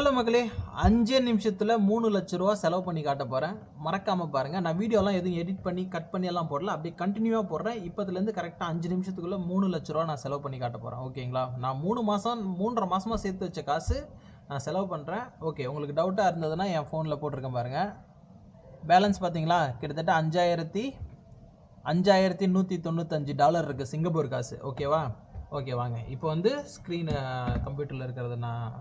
Hello மக்களே அஞ்சே நிமிஷத்தில் மூணு லட்ச ரூபா செலவு பண்ணி காட்ட போகிறேன் மறக்காமல் பாருங்கள் நான் வீடியோலாம் எதுவும் எடிட் பண்ணி கட் பண்ணி எல்லாம் போடல. அப்படியே கண்டினியூவாக போடுறேன். இப்போதுலேருந்து கரெக்டாக அஞ்சு நிமிஷத்துக்குள்ளே மூணு லட்ச ரூபா நான் செலவு பண்ணி காட்ட போகிறேன் ஓகேங்களா நான் மூணு மாதம் மூன்றரை மாதமாக சேர்த்து வச்ச காசு நான் செலவு பண்ணுறேன் ஓகே உங்களுக்கு டவுட்டாக இருந்ததுன்னா என் ஃபோனில் போட்டிருக்கேன் பாருங்கள் பேலன்ஸ் பார்த்தீங்களா? கிட்டத்தட்ட அஞ்சாயிரத்தி அஞ்சாயிரத்தி நூற்றி தொண்ணூத்தஞ்சு டாலர் இருக்குது சிங்கப்பூர் காசு. ஓகேவா ஓகே வாங்க. இப்போ வந்து ஸ்க்ரீனு கம்ப்யூட்டரில் இருக்கிறத நான்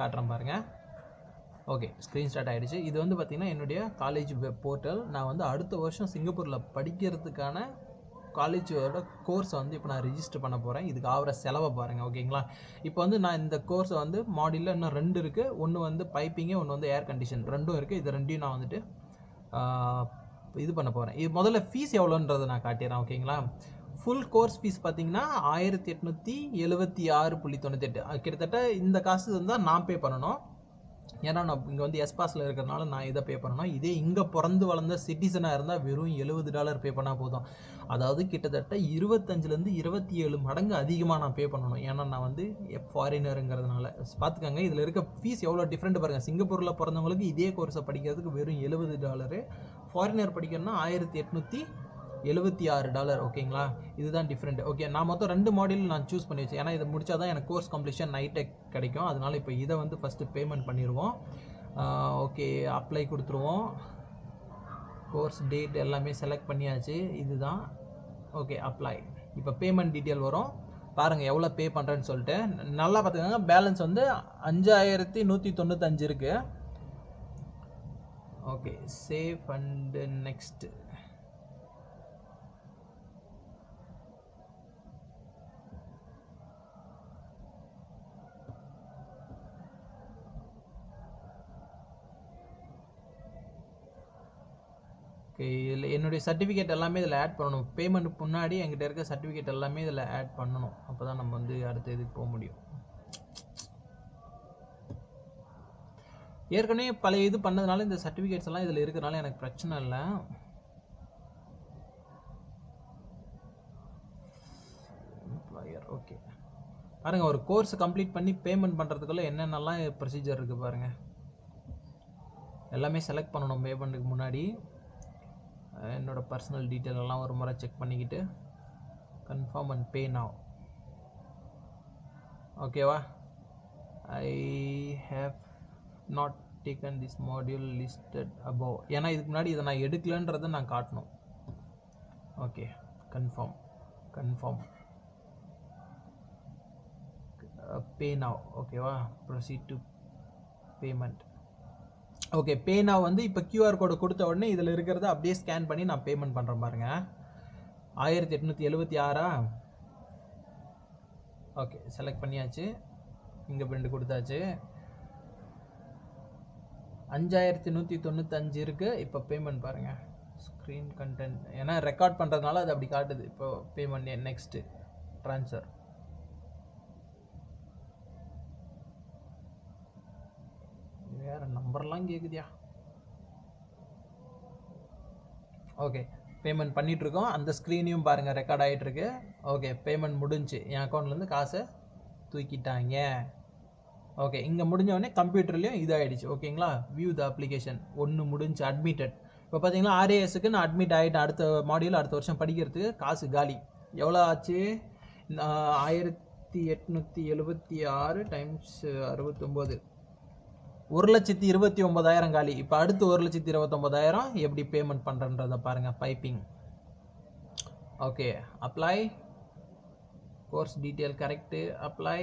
காட்டுறேன் பாருங்கள் ஓகே ஸ்க்ரீன் ஸ்டார்ட் ஆகிடுச்சு இது வந்து பார்த்திங்கன்னா என்னுடைய காலேஜ் வெப் போர்ட்டல் நான் வந்து அடுத்த வருஷம் சிங்கப்பூரில் படிக்கிறதுக்கான காலேஜோட கோர்ஸை வந்து இப்போ நான் ரிஜிஸ்டர் பண்ண போகிறேன் இதுக்கு ஆகிற செலவை பாருங்கள் ஓகேங்களா இப்போ வந்து நான் இந்த கோர்ஸை வந்து மாடியில் இன்னும் ரெண்டு இருக்குது ஒன்று வந்து பைப்பிங்கு ஒன்று வந்து ஏர் கண்டிஷன் ரெண்டும் இருக்குது இது ரெண்டையும் நான் வந்துட்டு இது பண்ண போகிறேன் இது முதல்ல ஃபீஸ் எவ்வளோன்றதை நான் காட்டிடுறேன் ஓகேங்களா ஃபுல் கோர்ஸ் ஃபீஸ் பார்த்தீங்கன்னா ஆயிரத்தி எட்நூற்றி எழுபத்தி ஆறு புள்ளி தொண்ணூத்தெட்டு கிட்டத்தட்ட இந்த காசு இருந்தால் நான் பே பண்ணணும். ஏன்னா நான் இங்கே வந்து எஸ்பாஸில் இருக்கிறனால நான் இதை பே பண்ணணும். இதே இங்கே பிறந்து வளர்ந்த சிட்டிசனாக இருந்தால் வெறும் எழுபது டாலர் பே பண்ணால் போதும். அதாவது கிட்டத்தட்ட இருபத்தஞ்சிலேருந்து இருபத்தி ஏழு மடங்கு அதிகமாக நான் பே பண்ணணும். ஏன்னா நான் வந்து ஃபாரினருங்கிறதுனால பார்த்துக்கோங்க இதில் இருக்க ஃபீஸ் எவ்வளோ டிஃப்ரெண்ட் பாருங்கள் சிங்கப்பூரில் பிறந்தவங்களுக்கு இதே கோர்ஸை படிக்கிறதுக்கு வெறும் எழுபது டாலரு ஃபாரினர் படிக்கணும்னா ஆயிரத்தி எட்நூற்றி எழுபத்தி ஆறு டாலர் ஓகேங்களா இதுதான் டிஃப்ரெண்ட் ஓகே நான் மொத்தம் ரெண்டு மாடியூல் நான் சூஸ் பண்ணி வச்சேன். ஏன்னா இதை முடிச்சா தான் எனக்கு கோர்ஸ் கம்ப்ளீஷன் நைட்டே கிடைக்கும். அதனால இப்போ இதை வந்து ஃபஸ்ட்டு பேமெண்ட் பண்ணிடுவோம் ஓகே அப்ளை கொடுத்துருவோம். கோர்ஸ் டேட் எல்லாமே செலக்ட் பண்ணியாச்சு. இதுதான். ஓகே அப்ளை இப்போ பேமெண்ட் டீட்டெயில் வரும். பாருங்கள் எவ்வளோ பே பண்ணுறேன்னு சொல்லிட்டு. நல்லா பார்த்துக்கோங்க பேலன்ஸ் வந்து அஞ்சாயிரத்தி நூற்றி தொண்ணூத்தஞ்சு இருக்குது okay save and next okay இதில் என்னுடைய சர்டிஃபிகேட் எல்லாமே இதில் ஆட் பண்ணணும். பேமெண்ட் முன்னாடி என்கிட்ட இருக்க சர்டிஃபிகேட் எல்லாமே இதில் ஆட் பண்ணணும். அப்போ தான் நம்ம வந்து அடுத்த இதுக்கு போக முடியும். ஏற்கனவே பழைய இது பண்ணதுனால இந்த சர்டிஃபிகேட்ஸ் எல்லாம் இதில் இருக்கிறனால எனக்கு பிரச்சனை இல்லை. எம்ப்ளாயர் ஓகே பாருங்க ஒரு கோர்ஸ் கம்ப்ளீட் பண்ணி பேமெண்ட் பண்ணுறதுக்குள்ள என்னென்னலாம் ப்ரொசீஜர் இருக்குது பாருங்கள் எல்லாமே செலக்ட் பண்ணணும் பேமெண்ட்டுக்கு முன்னாடி. என்னோடய என்னோட பர்சனல் டீட்டெயில் எல்லாம் ஒரு முறை செக் பண்ணிக்கிட்டு கன்ஃபார்ம் அண்ட் பே நாவ் ஓகேவா I have not taken this module listed above ஏன்னா இதுக்கு முன்னாடி இதை நான் எடுக்கலன்றதை நான் காட்டணும். Okay confirm confirm pay now ஓகேவா proceed to payment okay pay நான் வந்து இப்போ கியூஆர் கோடு கொடுத்த உடனே இதில் இருக்கிறத அப்படியே ஸ்கேன் பண்ணி நான் பேமெண்ட் பண்ணுறேன் பாருங்க. ஆயிரத்தி எட்நூற்றி எழுபத்தி ஆறா? ஓகே செலக்ட் பண்ணியாச்சு. இங்கே பிரிண்ட் கொடுத்தாச்சு. அஞ்சாயிரத்தி நூற்றி தொண்ணூத்தஞ்சு இருக்குது இப்போ பேமெண்ட் பாருங்கள் ஸ்க்ரீன் கண்டென்ட் ஏன்னா ரெக்கார்ட் பண்ணுறதுனால அது அப்படி காட்டுது. இப்போ பேமெண்ட் நெக்ஸ்ட்டு ட்ரான்ஸ்ஃபர் வேற நம்பர்லாம் கேட்குதியா ஓகே பேமெண்ட் பண்ணிகிட்ருக்கோம் இருக்கோம் அந்த ஸ்க்ரீனையும் பாருங்கள் ரெக்கார்ட் ஆகிட்டுருக்கு ஓகே பேமெண்ட் முடிஞ்சு. என் அக்கௌண்ட்லேருந்து காசை தூக்கிட்டாங்க. ஓகே இங்கே முடிஞ்ச உடனே கம்ப்யூட்டர்லேயும் இதாகிடுச்சு ஓகேங்களா வியூ த அப்ளிகேஷன் ஒன்று முடிஞ்சு அட்மிட்டட் இப்போ பார்த்தீங்கன்னா ஆர்ஏஎஸ்க்கு நான் அட்மிட் ஆகிட்டேன் அடுத்த மாடியூல் அடுத்த வருஷம் படிக்கிறதுக்கு காசு காலி. எவ்வளோ ஆச்சு? நான் ஆயிரத்தி எட்நூற்றி எழுபத்தி ஆறு டைம்ஸ் அறுபத்தொம்போது. ஒரு லட்சத்தி இருபத்தி ஒன்பதாயிரம் காலி. இப்போ அடுத்து ஒரு லட்சத்தி இருபத்தொம்பதாயிரம் எப்படி பேமெண்ட் பண்ணுறன்றதை பாருங்கள் piping okay apply course detail correct apply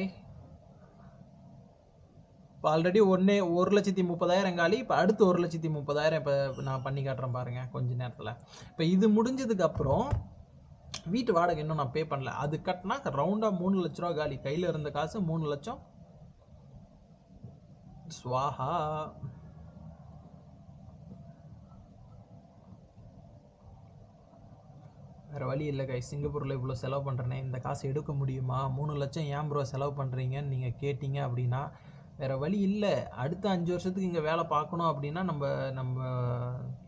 இப்போ ஆல்ரெடி ஒன்று ஒரு லட்சத்தி முப்பதாயிரம் காலி. இப்போ அடுத்து ஒரு லட்சத்தி முப்பதாயிரம் இப்போ நான் பண்ணி காட்டுறேன் பாருங்கள் கொஞ்ச நேரத்தில். இப்போ இது முடிஞ்சதுக்கப்புறம் வீட்டு வாடகை இன்னும் நான் பே பண்ணல. அது கட்டினா ரவுண்டாக மூணு லட்ச ரூபா காலி. கையில் இருந்த காசு மூணு லட்சம் ஸ்வாஹா. வேறு வழி இல்லை கை சிங்கப்பூரில் இவ்வளோ செலவு பண்ணுறேனே இந்த காசு எடுக்க முடியுமா? மூணு லட்சம் ஏன் ப்ரோ செலவு பண்ணுறீங்கன்னு நீங்கள் கேட்டிங்க அப்படின்னா வேறு வழி இல்லை. அடுத்த அஞ்சு வருஷத்துக்கு இங்கே வேலை பார்க்கணும் அப்படின்னா நம்ம நம்ம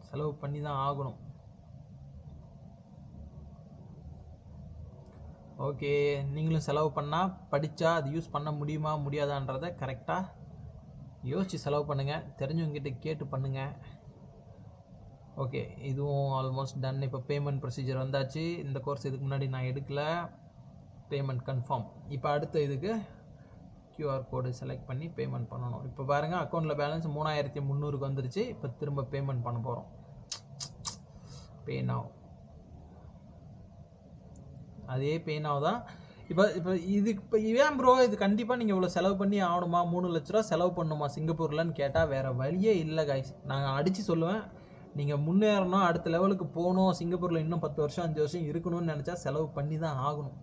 செலவு பண்ணி தான் ஆகணும். ஓகே நீங்களும் செலவு பண்ணால் படித்தா அது யூஸ் பண்ண முடியுமா? முடியாதான்றதை கரெக்டாக யோசித்து செலவு பண்ணுங்கள் தெரிஞ்சவங்ககிட்ட கேட்டு பண்ணுங்கள் ஓகே இதுவும் ஆல்மோஸ்ட் டன் இப்போ பேமெண்ட் ப்ரொசீஜர் வந்தாச்சு. இந்த கோர்ஸ் இதுக்கு முன்னாடி நான் எடுக்கல. பேமெண்ட் கன்ஃபார்ம் இப்போ அடுத்த இதுக்கு க்யூஆர் கோடு செலக்ட் பண்ணி பேமெண்ட் பண்ணணும். இப்போ பாருங்கள் அக்கௌண்ட்டில் பேலன்ஸ் மூணாயிரத்தி முந்நூறுக்கு வந்துருச்சு. இப்போ திரும்ப பேமெண்ட் பண்ண போகிறோம் பே now. அதே பேனாவை தான் இப்போ இப்போ இது இப்போ ஏன் ப்ரோ இது கண்டிப்பாக நீங்கள் இவ்வளோ செலவு பண்ணி ஆகணுமா? மூணு லட்ச ரூபா செலவு பண்ணணுமா சிங்கப்பூர்லன்னு கேட்டால் வேறு வழியே இல்லை காய்ஸ் நாங்கள் அடித்து சொல்லுவேன். நீங்கள் முன்னேறணும் அடுத்த லெவலுக்கு போகணும். சிங்கப்பூரில் இன்னும் பத்து வருஷம் அஞ்சு வருஷம் இருக்கணும்னு நினச்சா செலவு பண்ணி தான் ஆகணும்.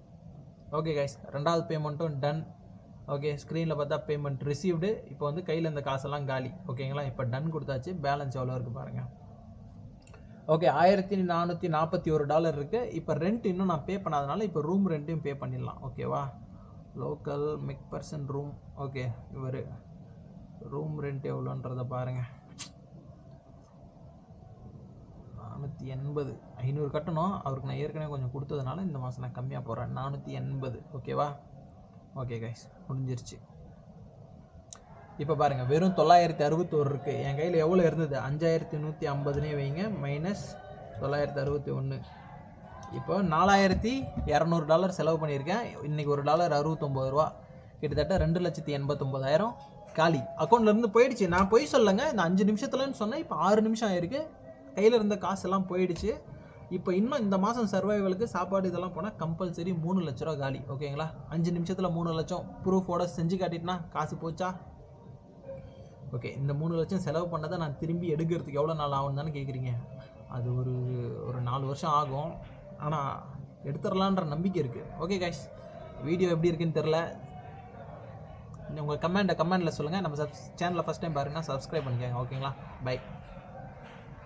ஓகே கைஸ் ரெண்டாவது பேமெண்ட்டும் டன் ஓகே ஸ்க்ரீனில் பார்த்தா பேமெண்ட் ரிசீவ்டு இப்போ வந்து கையில் இந்த காசெல்லாம் காலி. ஓகேங்களா இப்போ டன் கொடுத்தாச்சு. பேலன்ஸ் எவ்வளோ இருக்குது பாருங்கள் ஓகே ஆயிரத்தி நானூற்றி நாற்பத்தி ஒரு டாலர் இருக்குது இப்போ ரெண்ட் இன்னும் நான் பே பண்ணாதனால இப்போ ரூம் ரெண்ட்டையும் பே பண்ணிடலாம். ஓகேவா லோக்கல் மெக் பர்சன் ரூம் ஓகே இவர். ரூம் ரெண்ட் எவ்வளோன்றத பாருங்கள் நானூற்றி எண்பது. ஐநூறு கட்டணும். அவருக்கு நான் ஏற்கனவே கொஞ்சம் கொடுத்ததுனால இந்த மாதம் நான் கம்மியாக போகிறேன் நானூற்றி எண்பது. ஓகேவா ஓகே கைஸ் முடிஞ்சிருச்சு. இப்போ பாருங்கள் வெறும் தொள்ளாயிரத்தி அறுபத்தோரு இருக்குது என் கையில் எவ்வளோ இருந்தது? அஞ்சாயிரத்தி நூற்றி ஐம்பதுனே வைங்க மைனஸ் தொள்ளாயிரத்தி அறுபத்தி ஒன்று இப்போ நாலாயிரத்தி இரநூறு டாலர் செலவு பண்ணியிருக்கேன். இன்றைக்கி ஒரு டாலர் அறுபத்தொம்போது ரூபா. கிட்டத்தட்ட ரெண்டு லட்சத்தி எண்பத்தொம்போதாயிரம் காலி. அக்கௌண்ட்லேருந்து போயிடுச்சு. நான் போய் சொல்லுங்க இந்த அஞ்சு நிமிஷத்துலன்னு சொன்னேன். இப்போ ஆறு நிமிஷம் ஆயிருக்கு. கையில் இருந்த காசெல்லாம் போயிடுச்சு. இப்போ இன்னும் இந்த மாதம் சர்வைவலுக்கு சாப்பாடு இதெல்லாம் போனால் கம்பல்சரி மூணு லட்ச ரூபா காலி. ஓகேங்களா அஞ்சு நிமிஷத்தில் மூணு லட்சம். ப்ரூஃபோட செஞ்சு காட்டிட்டுனா காசு போச்சா? ஓகே இந்த மூணு லட்சம் செலவு பண்ணதை நான் திரும்பி எடுக்கிறதுக்கு எவ்வளோ நாள் ஆகும் தானே கேட்குறீங்க அது ஒரு ஒரு நாலு வருஷம் ஆகும். ஆனால் எடுத்துடலான்ற நம்பிக்கை இருக்குது ஓகே கைஸ் வீடியோ எப்படி இருக்குன்னு தெரில உங்கள் கமெண்ட்டை கமெண்ட்டில் சொல்லுங்கள் நம்ம சப் சேனலில் ஃபஸ்ட் டைம் பாருங்கன்னா சப்ஸ்கிரைப் பண்ணிக்கோங்க. ஓகேங்களா? பை